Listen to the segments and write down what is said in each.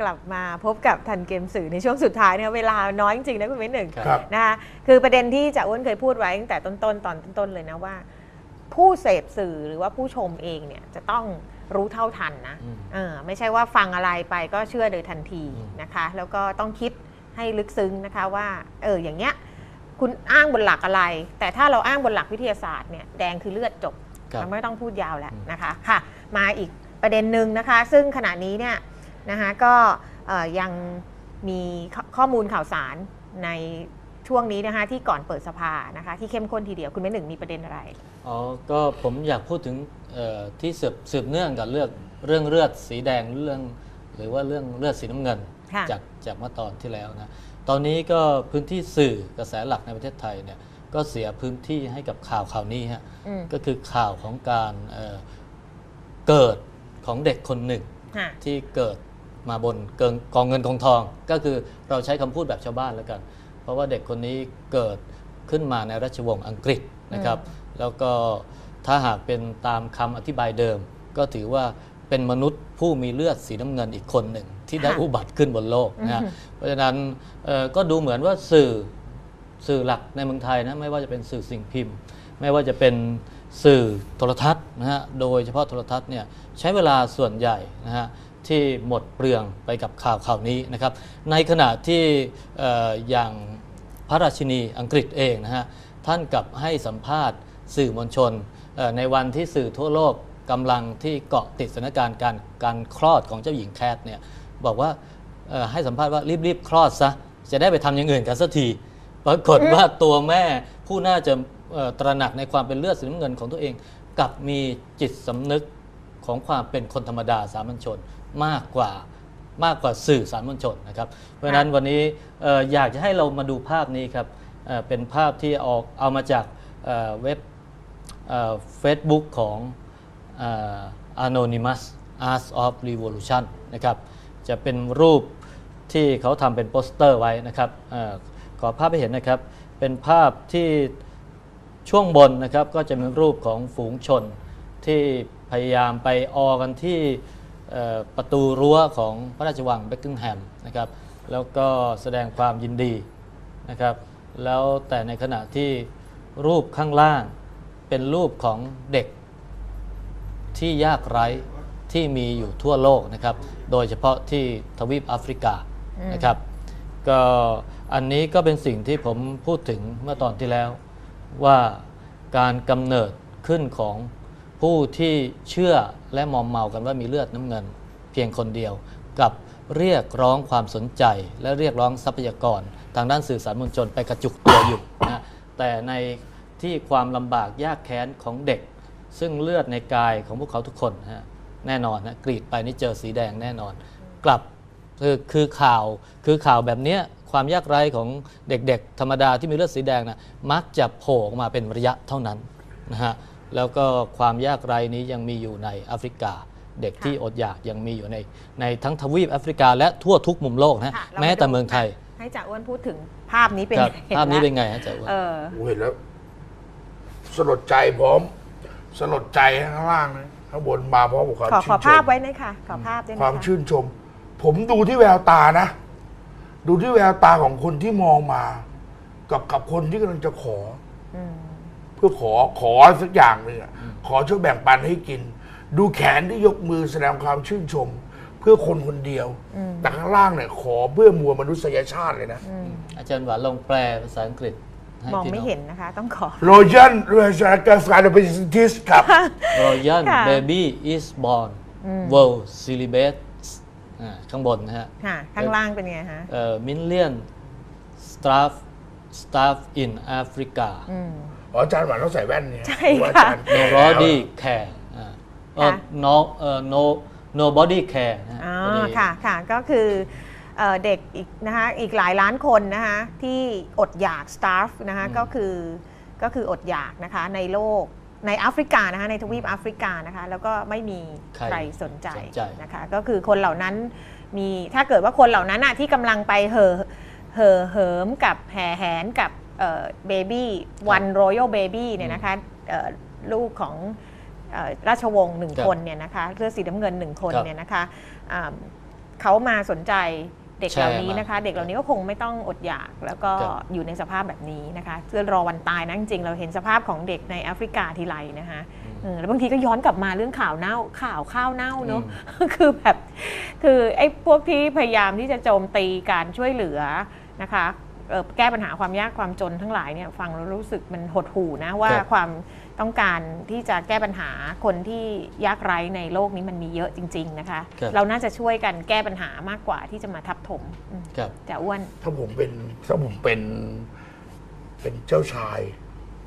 กลับมาพบกับทันเกมสื่อในช่วงสุดท้ายเนี่ยเวลาน้อยจริงๆนะคุณเม้นหนึ่งครับ นะคะคือประเด็นที่จ่าอ้วนเคยพูดไว้ตั้งแต่ต้นๆตอนต้นๆเลยนะว่า ผู้เสพสื่อหรือว่าผู้ชมเองเนี่ยจะต้องรู้เท่าทันนะอืมเออไม่ใช่ว่าฟังอะไรไปก็เชื่อโดยทันทีอืม นะคะ แล้วก็ต้องคิดให้ลึกซึ้งนะคะว่าเอออย่างเงี้ยคุณอ้างบนหลักอะไร แต่ถ้าเราอ้างบนหลักวิทยาศาสตร์เนี่ยแดงคือเลือดจบ ครับ เราไม่ต้องพูดยาวแล้วอืมนะคะค่ะ มาอีกประเด็นหนึ่งนะคะ ซึ่งขณะนี้เนี่ย นะคะก็เอ่อยังมีข้อข้อมูลข่าวสารในช่วงนี้นะคะที่ก่อนเปิดสภานะคะที่เข้มข้นทีเดียวคุณแม่หนึ่งมีประเด็นอะไรอ๋อก็ผมอยากพูดถึงเอ่อที่สืบสืบเนื่องกับเรื่องเรื่องเลือดสีแดงเรื่อง หรือว่าเรื่องเลือดสีน้ำเงินค่ะจากจากเมื่อตอนที่แล้วนะตอนนี้ก็พื้นที่สื่อกระแสหลักในประเทศไทยเนี่ยก็เสียพื้นที่ให้กับข่าวข่าวนี้ฮะอืมก็คือข่าวของการเอ่อเกิดของเด็กคนหนึ่งค่ะที่เกิด มาบนเกิงกองเงินกองทอง ก็คือเราใช้คำพูดแบบชาวบ้านแล้วกัน เพราะว่าเด็กคนนี้เกิดขึ้นมาในราชวงศ์อังกฤษนะครับ แล้วก็ถ้าหากเป็นตามคำอธิบายเดิม ก็ถือว่าเป็นมนุษย์ผู้มีเลือดสีน้ำเงินอีกคนหนึ่ง ที่ได้ค่ะอุบัติขึ้นบนโลกนะฮะอือฮึเพราะฉะนั้นเอ่อก็ดูเหมือนว่าสื่อสื่อหลักในเมืองไทยนะไม่ว่าจะเป็นสื่อสิ่งพิมพ์ ไม่ว่าจะเป็นสื่อโทรทัศน์นะฮะโดยเฉพาะโทรทัศน์เนี่ยใช้เวลาส่วนใหญ่นะฮะ ที่หมดเปลืองไปกับข่าวข่าวนี้นะครับ ในขณะที่ออย่างพระราชินีอังกฤษเองนะฮะท่านกลับให้สัมภาษณ์สื่อมวลชน ในวันที่สื่อทั่วโลกกำลังที่เกาะติดสถานการณ์การการคลอดของเจ้าหญิงแคทเนี่ยบอกว่าให้สัมภาษณ์ว่ารีบๆ คลอดซะ จะได้ไปทำอย่างอื่นกันสักทีปรากฏว่าตัวแม่ผู้น่าจะตระหนักในความเป็นเลือดสีน้ำเงินของตัวเอง กับมีจิตสำนึกของความเป็นคนธรรมดาสามัญชน มากกว่ามากกว่าสื่อสามัญชนนะครับ เพราะฉะนั้นวันนี้เอ่ออยากจะให้เรามาดูภาพนี้ครับเอ่อเป็นภาพที่ออกเอามาจากเอ่อเว็บเฟซบุ๊กของเอ่อ Anonymous Art of Revolution นะครับจะเป็นรูปที่เขาทำเป็นโปสเตอร์ไว้นะครับเออขอภาพให้เห็นนะครับ เป็นภาพที่ช่วงบนนะครับก็จะเป็นรูปของฝูงชนที่พยายามไปออกันที่เอ่อ ประตูรั้วของพระราชวังเบคกิงแฮมนะครับแล้วก็แสดงความยินดีนะครับแล้วแต่ในขณะที่รูปข้างล่างเป็นรูปของเด็กที่ยากไร้ที่มีอยู่ทั่วโลกนะครับ โดยเฉพาะที่ทวีปแอฟริกานะครับก็อันนี้ก็เป็นสิ่งที่ผมพูดถึงเมื่อตอนที่แล้วว่าการกำเนิดขึ้นของ ผู้ที่เชื่อและมอมเมากันว่ามีเลือดน้ำเงิน เพียงคนเดียว กับเรียกร้องความสนใจ และเรียกร้องทรัพยากร ทางด้านสื่อสารมวลชนไปกระจุกตัวอยู่นะแต่ในที่ความลำบากยากแค้นของเด็ก ซึ่งเลือดในกายของพวกเขาทุกคนนะฮะแน่นอนนะกรีดไปนี่เจอสีแดงแน่นอน กลับคือคือข่าวคือข่าวแบบเนี้ยความยากไร้ของเด็กๆ ธรรมดาที่มีเลือดสีแดงนะมักจะโผล่ออกมาเป็นระยะเท่านั้นนะฮะ แล้วก็ความยากไร้นี้ยังมีอยู่ในแอฟริกา เด็กที่อดอยากยังมีอยู่ใน ในทั้งทวีปแอฟริกา และทั่วทุกมุมโลกนะฮะค่ะราแม้แต่าดูเมืองไทย ให้จ่าอ้วนพูดถึงภาพนี้เป็นครับห็ภาพนี้แล้วเป็นไงฮะเจ้าอ้วนเออโอ้เห็นแล้วสลดใจพร้อมสลดใจข้างล่างนะข้างบนมาพร้อมกับความขอชื่ขอนชภาพมไว้หนะคะขอภาพด้วยนะความคะชื่นชม ผมดูที่แววตานะ ดูที่แววตาของคนที่มองมา กับกับคนที่กำลังจะขออืมเพื่อขอขอสักอย่างหนึ่งอะขอช่วยแบ่งปันให้กิน ดูแขนที่ยกมือแสดงความชื่นชม เพื่อคนคนเดียว แต่ข้างล่างเนี่ยขอเพื่อมวลมนุษยชาติเลยนะ อาจารย์หวานลองแปลภาษาอังกฤษให้มองพี่ไม่น้เห็นนะคะ ต้องขอ โรยันเรชาการสการเปนทิสครับ Royal ค่ะ Baby is born World Celebrate อ่าข้างบนนะฮะ ค่ะ ข้างล่างเป็นไงฮะ เอ่อ million staff staff in Africa อ๋ ออาจารย์หวานต้องใส่แว่นเนี่ยใช่เพราว่าอาค่ะจารย์ nobody care อ่าเอ่อ ค่ะ no เอ่อ no nobody care นะฮะอ๋อพอดี ค่ะค่ะก็คือเอ่อเด็กอีกนะคะอีกหลายล้านคนนะคะที่อดอยาก starve นะคะก็คือก็คืออดอยากนะคะในโลกในแอฟริกานะคะในทวีปแอฟริกานะคะแล้วก็ไม่มีใครใครสนใจสนใจ นะคะก็คือคนเหล่านั้นมีถ้าเกิดว่าคนเหล่านั้นอะที่กำลังไปเห่อเห่อเหิมกับแห่แหนกับ เบบี้วันรอยัลเบบี้เนี่ยนะคะเอ่อลูกของเอ่อราชวงศ์หนึ่งครับคนเนี่ยนะคะเสื้อสีน้ำเงินหนึ่งคนครับเนี่ยนะคะอ่าเขามาสนใจเด็กแชร์เหล่านี้มานะคะ เด็กเหล่านี้ก็คงไม่ต้องอดอยากแล้วก็ครับอยู่ในสภาพแบบนี้นะคะเพื่อรอวันตายนะจริงๆเราเห็นสภาพของเด็กในแอฟริกาทีไรนะคะเออแล้วบางทีก็ย้อนกลับมาเรื่องข่าวเน่าข่าวข้าวเน่าเนอะคือแบบคือไอ้พวกที่พยายามที่จะโจมตีการช่วยเหลือนะคะเอ่อ แก้ปัญหาความยากความจนทั้งหลายเนี่ยฟังแล้วรู้สึกมันหดหู่นะว่าครับความต้องการที่จะแก้ปัญหาคนที่ยากไร้ในโลกนี้มันมีเยอะจริง ๆ นะคะครับเราน่าจะช่วยกันแก้ปัญหามากกว่าที่จะมาทับถมอืมครับจะอ้วนถ้าผมเป็นถ้าผมเป็น เป็นเจ้าชาย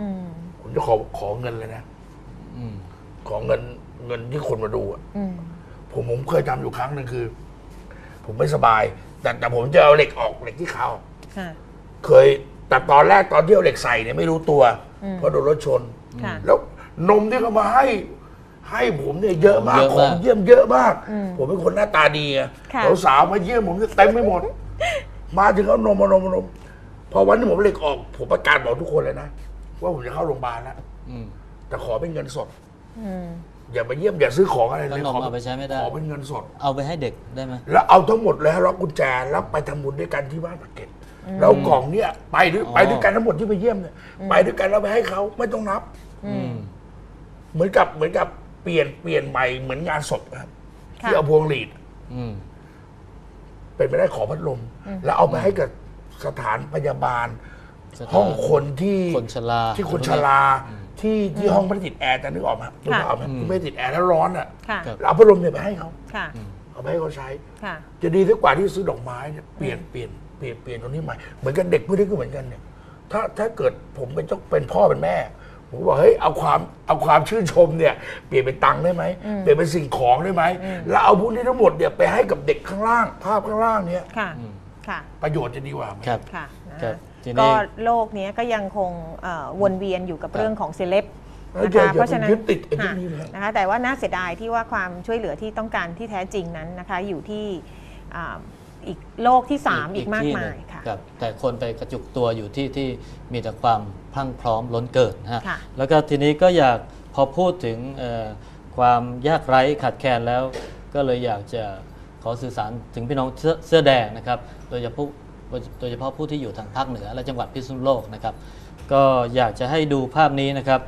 อืมผมจะขอขอเงินเลยนะอืมขอเงินเงินที่คนมาดูอะอืมผมผมเคยทำอยู่ครั้งหนึ่งคือ ผมไม่สบาย แต่แต่ผมจะเอาเหล็กออกเหล็กที่ขาออก ค่ะ เคยแต่ตอนแรกตอนที่เอาเหล็กใส่เนี่ยไม่รู้ตัวอืมเพราะโดนรถชน ค่ะ แล้วนมที่เขามาให้ให้ผมเนี่ยเยอะมากเยอะขมากองเยี่ยมเยอะมากอืมผมเป็นคนหน้าตาดีอะค่ะ สาวๆมาเยี่ยมผมเนี่ยเต็มไปหมด มาถึงเอานมมานมมานมพอวันที่ผมเอาเหล็กออก ผมประกาศบอกทุกคนเลยนะว่าผมจะเข้าโรงพยาบาลแล้วอืม แต่ขอเป็นเงินสด อืม อย่ามาเยี่ยมอย่าซื้อของอะไรเลแล้วยนมขอเอาไปใช้ไม่ได้ ขอเป็นเงินสด เอาไปให้เด็กได้ไหม แล้วเอาทั้งหมดเลยล็อกกุญแจแล้วไปทำบุญด้วยกันที่บ้านปากเกร็ด แล้วกล่องเนี่ยไปด้วยอ๋อไปด้วยกันทั้งหมดที่ไปเยี่ยมเนี่ยไปด้วยกันแล้วไปให้เขาไม่ต้องนับอืมเหมือนกับเหมือนกับเปลี่ยนเปลี่ยนใหม่เหมือนงานศพครับค่ะที่เอาพวงหลีดอืมเป็นไปได้ขอพัดลม แล้วเอาไปให้กับสถานพยาบาลสถานห้องคนที่คนชราที่คนชราที่ที่ห้องไม่ได้ติดแอร์แต่นึกออกไหมนึกออกไหมอืมที่ไม่ได้ติดแอร์แล้วร้อนอะค่ะครับเราเอาพัดลมเนี่ยไปให้เขาค่ะเอาไปให้เขาใช้ค่ะจะดีที่กว่าที่ซื้อดอกไม้เนี่ยเปลี่ยนเปลี่ยน เปลี่ยนเปลี่ยนตรงนี้ใหม่เหมือนกันเด็กพวกนี้ก็เหมือนกันเนี่ย ถ้าถ้าเกิดผมเป็นเจ้าเป็นพ่อเป็นแม่ผมก็บอกเฮ้ยเอาความเอาความชื่นชมเนี่ยเปลี่ยนเป็นตังค์ได้ไหมเปลี่ยนเป็นสิ่งของได้ไหมแล้วเอาพวกนี้ทั้งหมดเนี่ยไปให้กับเด็กข้างล่าง ภาพข้างล่างเนี่ยค่ะอืมค่ะประโยชน์จะดีกว่าไหม ครับ ค่ะนะครัคะบทีก็นี้โลกเนี้ยก็ยังคงเอ่อวนเวียนอยู่กับครับเรื่องของเซเลบเออนะอย่าคะอย่าเพราะฉะนั้นไปยึดติดไอ้พวกค่ะนี้เลยนะคะแต่ว่าน่าเสียดายที่ว่าความช่วยเหลือที่ต้องการที่แท้จริงนั้นนะคะอยู่ที่อ่า อีกโลกที่ 3 อีกมากที่หมานึ่ยงค่ะครับแต่คนไปกระจุกตัวอยู่ที่ที่มีแต่ความพรั่งพร้อมล้นเกิดนะฮะค่ะแล้วก็ทีนี้ก็อยากพอพูดถึงเอ่อความยากไร้ขาดแคลนแล้ว ก็เลยอยากจะขอสื่อสารถึงพี่น้องเสื้อเสื้อแดงนะครับ โดยเฉพาะโดยเฉพาะผู้ที่อยู่ทางภาคเหนือและจังหวัดพิษณุโลกนะครับ ก็อยากจะให้ดูภาพนี้นะครับ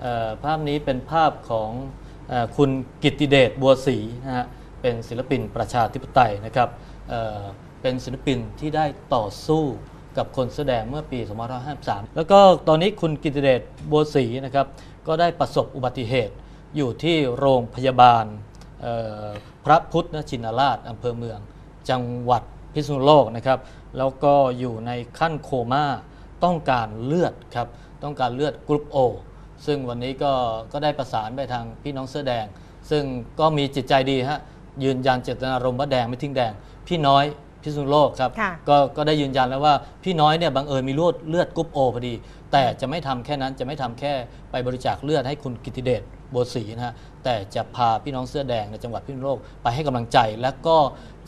เอ่อภาพนี้เป็นภาพของเออคุณกิตติเดชบัวศรีนะฮะเป็นศิลปินประชาธิปไตยนะครับ เเป็นศิลปินที่ได้ต่อสู้กับคนแสอแดงเมื่อปี 2553 แล้วก็ตอนนี้คุณกิตติเดชบัวศรีนะครับก็ได้ประสบอุบัติเหตุอยู่ที่โรงพยาบาลพระพุทธชินราชอำเภอเมือง จังหวัดพิษณุโลกนะครับ แล้วก็อยู่ในขั้นโคม่าต้องการเลือดครับ ต้องการเลือดกรุ๊ปโอซึ่งวันนี้ก็ก็ได้ประสานไปทางพี่น้องเสื้อแดง ซึ่งก็มีจิตใจดีฮะยืนยันเจตนารมณ์ว่าแดงไม่ทิ้งแดง พี่น้อยพิษณุโลกครับค่ะ ก็ก็ได้ยืนยันแล้วว่าพี่น้อยเนี่ยบังเอิญมีเลือดเลือดกรุ๊ปโอพอดี แต่จะไม่ทำแค่นั้นจะไม่ทำแค่ไปบริจาคเลือดให้คุณกิติเดชบัวศรีนะฮะแต่จะพาพี่น้องเสื้อแดงในจังหวัดพิษณุโลกไปให้กำลังใจ แล้วก็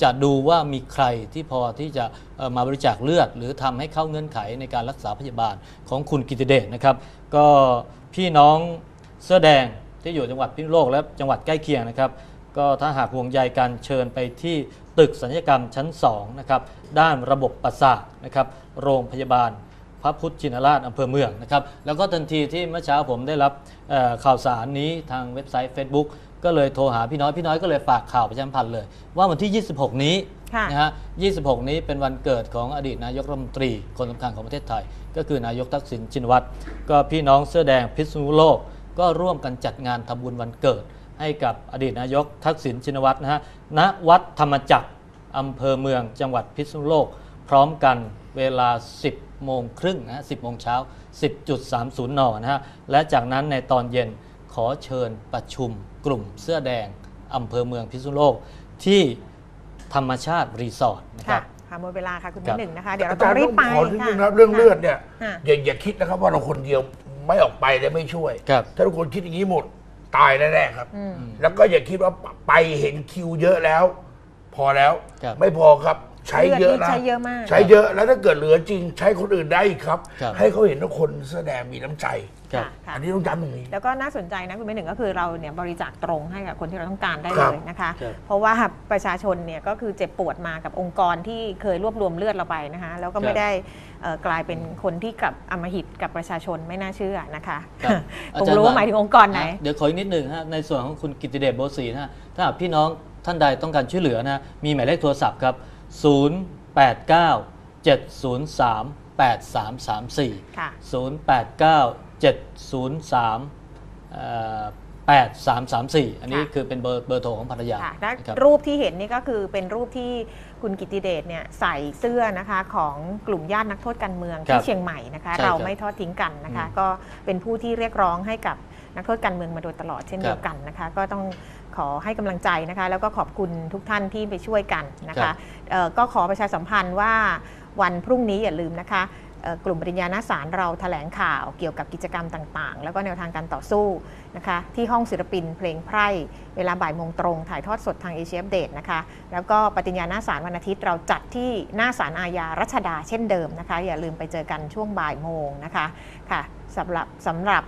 จะดูว่ามีใครที่พอที่จะเอ่อมาบริจาคเลือด หรือทำให้เข้าเงื่อนไขในการรักษาพยาบาลของคุณกิติเดชนะครับก็พี่น้องเสื้อแดงที่อยู่จังหวัดพิษณุโลกและจังหวัดใกล้เคียงนะครับ ก็ถ้าหากห่วงใยกันเชิญไปที่ ตึกสัญญกรรมชั้น2นะครับด้านระบบประสาทนะครับโรงพยาบาลพระพุทธชินราชอำเภอเมืองนะครับแล้วก็ทันทีที่เมื่อเช้าผมได้รับเอ่อข่าวสารนี้ทางเว็บไซต์ Facebook ก็เลยโทรหาพี่น้อยพี่น้อยก็เลยฝากข่าวประชาสัมพันธ์เลย ว่าวันที่ 26 นี้ค่ะนะฮะ 26 นี้เป็นวันเกิดของอดีตนายกรัฐมนตรีคนสำคัญของประเทศไทย ก็คือนายกทักษิณชินวัตรก็พี่น้องเสื้อแดงพิษณุโลก ก็ร่วมกันจัดงานทำบุญวันเกิด ให้กับอดีตนายกทักษิณชินวัตรนะฮะณวัดธรรมจักรอำเภอเมืองจังหวัดพิษณุโลก พร้อมกันเวลา 10 โมงครึ่งนะฮะ10 โมงเช้า 10.30 นนะฮะและจากนั้นในตอนเย็นขอเชิญประชุมกลุ่มเสื้อแดงอำเภอเมืองพิษณุโลก ที่ธรรมชาติรีสอร์ทนะคค่ะรับค่ะหมดเวลาค่ะคุณครัพี่บหนึ่งนะคะ เดี๋ยวเราอาต้จาอรงย์รีต้บองไปขอนิดนึงค่ะนะครับเรื่องเลือดเนี่ยค่ะอย่าอย่าคิดนะครับว่าเราคนเดียวไม่ออกไปแล้วไม่ช่วยครับถ้าทุกคนคิดอย่างนี้หมด ตายแน่ๆครับอืมแล้วก็อย่าคิดว่าไปเห็นคิวเยอะแล้ว พอแล้วครับไม่พอครับใช้เยอะลืดนะใช้เยอะมาก ใช้เยอะแล้วถ้าเกิดเหลือจริง ใช้คนอื่นได้อีกครับ ครับ ให้เขาเห็นว่าคนเสื้อแดงมีน้ำใจ ครับค่ะค่ะอันนี้ต้องย้ำตรงนี้ แล้วก็น่าสนใจนะคุณแม่หนึ่งก็คือเราเนี่ยบริจาคตรงให้กับคนที่เราต้องการได้ครัเลบยนะคะ ครับ เพราะว่าประชาชนเนี่ยก็คือเจ็บปวดมากับองค์กรที่เคยรวบรวมเลือดเราไปนะคะ แล้วก็ไม่ได้เอ่อกลายเป็นคนที่กลับอำมหิตกับประชาชนไม่น่าเชื่อนะคะครับคงรู้ว่าหมายถึงองค์กรไหน ฮะเดี๋ยวขออีกนิดหนึ่งฮะในส่วนของคุณกิตติเดชโบศรีนะฮะถ้าหากพี่น้องท่านใดต้องการช่วยเหลือนะ มีหมายเลขโทรศัพท์ครับ 089 703 8334 ค่ะ 089 703เอ่อ8334 อันนี้ค่ะคือเป็นเบอร์เบอร์โทรของภรรยาค่ะและนะครับ รูปที่เห็นนี่ก็คือเป็นรูปที่คุณกิตติเดชเนี่ยใส่เสื้อนะคะของกลุ่มญาตินักโทษการเมืองครัที่บเชียงใหม่นะคะ ใช่ครับเราไม่ทอดทิ้งกันนะคะ อืมก็เป็นผู้ที่เรียกร้องให้กับนักโทษการเมืองมาโดยตลอดเช่นครับเดียวกันนะคะ ก็ต้องขอให้กำลังใจนะคะ แล้วก็ขอบคุณทุกท่านที่ไปช่วยกันนะครัคะบ เอ่อก็ขอประชาสัมพันธ์ว่าวันพรุ่งนี้อย่าลืมนะคะเอ่อ กลุ่มปริญญาณสารเราแถลงข่าวเกี่ยวกับกิจกรรมต่างๆ แล้วก็แนวทางการต่อสู้นะคะที่ห้องศิลปินเพลงไพร่เวลาบ่ายโมงตรง ถ่ายทอดสดทางเอเชียอัปเดตนะคะแล้วก็ปฏิญญาหน้าศาลวันอาทิตย์เราจัดที่หน้าศาลอาญารัชดาเช่นเดิมนะคะ อย่าลืมไปเจอกันช่วงบ่ายโมงนะคะค่ะสำหรับสำหรับ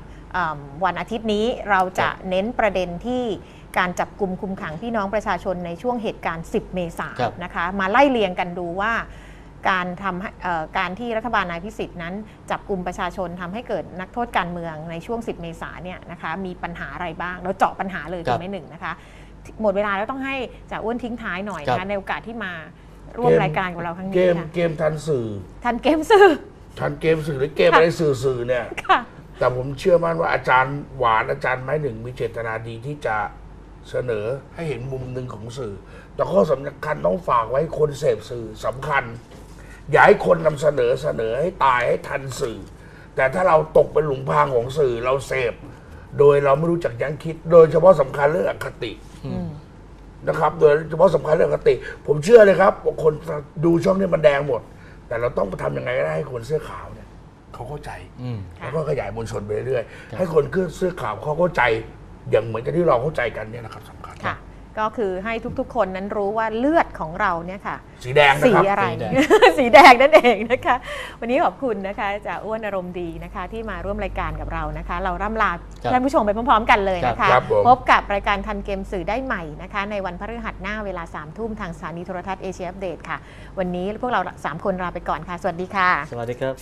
วันอาทิตย์นี้เราจะเน้นประเด็นที่การจับกลุ่มคุมขังพี่น้องประชาชนในช่วงเหตุการณ์ 10 เมษายนนะคะ มาไล่เรียงกันดูว่า การทำให้เอ่อการที่รัฐบาลนายพิสิทธิ์นั้น จับกลุ่มประชาชนทำให้เกิดนักโทษการเมืองในช่วง 10 เมษายนเนี่ยนะคะมีปัญหาอะไรบ้าง เราเจาะปัญหาเลยครัคุบณไม่หนึ่งนะคะ หมดเวลาแล้วต้องให้จ่าอ้วนทิ้งท้ายหน่อยนะครัคะบในโอกาสที่มาร่วมรายการกับเราครั้งเกนี้มค่ะเกมทันสื่อ ทันเกมสื่อ ทันเกมสื่อหรือเกมอะไรสื่อสื่อเนี่ยค่ะแต่ผมเชื่อมั่นว่าอาจารย์หวานอาจารย์ไม้หนึ่งมีเจตนาดีที่จะเสนอให้เห็นมุมหนึ่งของสื่อ แต่ข้อสำคัญต้องฝากไว้คนเสพสื่อสำคัญ อย่าให้คนนำเสนอเสนอให้ตายให้ทันสื่อ แต่ถ้าเราตกเป็นหลุมพรางของสื่อเราเสพ โดยเราไม่รู้จักยั้งคิด โดยเฉพาะสำคัญเรื่องอคตินะครับ โดยเฉพาะสำคัญเรื่องอคติ ผมเชื่อเลยครับว่าคนดูช่องนี้มันแดงหมด แต่เราต้องทำยังไงก็ได้ให้คนเสื้อขาวเนี่ยเขาเข้าใจอืมค่ะแล้วก็ขยายมวลชนไปเรื่อยๆให้คนเครื่องเสื้อขาวเขาเข้าใจอย่างเหมือนกับที่เราเข้าใจกันเนี่ยนะครับสำคัญค่ะ ก็คือให้ทุกๆ คนนั้นรู้ว่าเลือดของเราเนี่ยค่ะ สีแดงนะสีครับ อะไร สีแดง สีแดงนั่นเองนะคะ วันนี้ขอบคุณนะคะจ่าอ้วนอารมณ์ดีนะคะ ที่มาร่วมรายการกับเรานะคะ เราร่ำลาครับท่านผู้ชมไปพร้อมๆ กันเลยนะคะ ครับผม พบกับรายการทันเกมสื่อได้ใหม่นะคะ ในวันพฤหัสหน้าเวลา3ามทุ่มทางสถานีโทรทัศน์เอเชียอัปเดตค่ะ วันนี้พวกเรา3คนลาไปก่อนค่ะ สวัสดีค่ะ สวัสดีครับ